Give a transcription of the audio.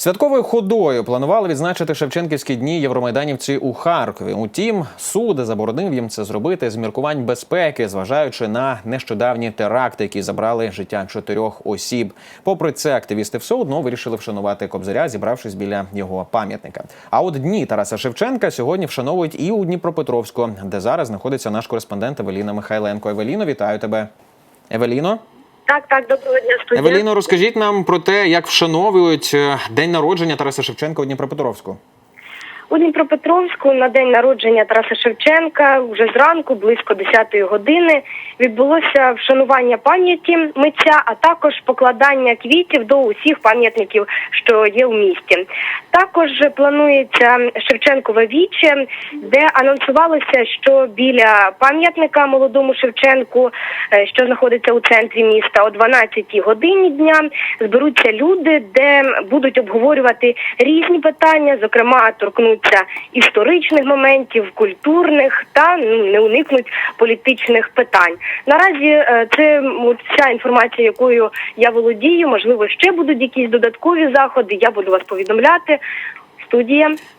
Святковою ходою планували відзначити Шевченківські дні євромайданівці у Харкові. Утім, суд заборонив їм це зробити з міркувань безпеки, зважаючи на нещодавні теракти, які забрали життя чотирьох осіб. Попри це, активісти все одно вирішили вшанувати Кобзаря, зібравшись біля його пам'ятника. А от дні Тараса Шевченка сьогодні вшановують і у Дніпропетровську, де зараз знаходиться наш кореспондент Евеліна Михайленко. Евеліно, вітаю тебе. Евеліно. Так, так, доброго дня, студія. Евеліно, розкажіть нам про те, як вшановують е, день народження Тараса Шевченка у Дніпропетровську. У Дніпропетровську на день народження Тараса Шевченка вже зранку, близько 10-ї години, відбулося вшанування пам'яті митця, а також покладання квітів до усіх пам'ятників, що є у місті. Також планується Шевченкове віче, де анонсувалося, що біля пам'ятника молодому Шевченку, е, що знаходиться у центрі міста, о 12-й годині дня зберуться люди, де будуть обговорювати різні питання, зокрема торкнуться історичних моментів, культурних та ну, не уникнуть політичних питань. Наразі е, це ця інформація, якою я володію. Можливо, ще будуть якісь додаткові заходи. Я буду вас повідомляти. Студія.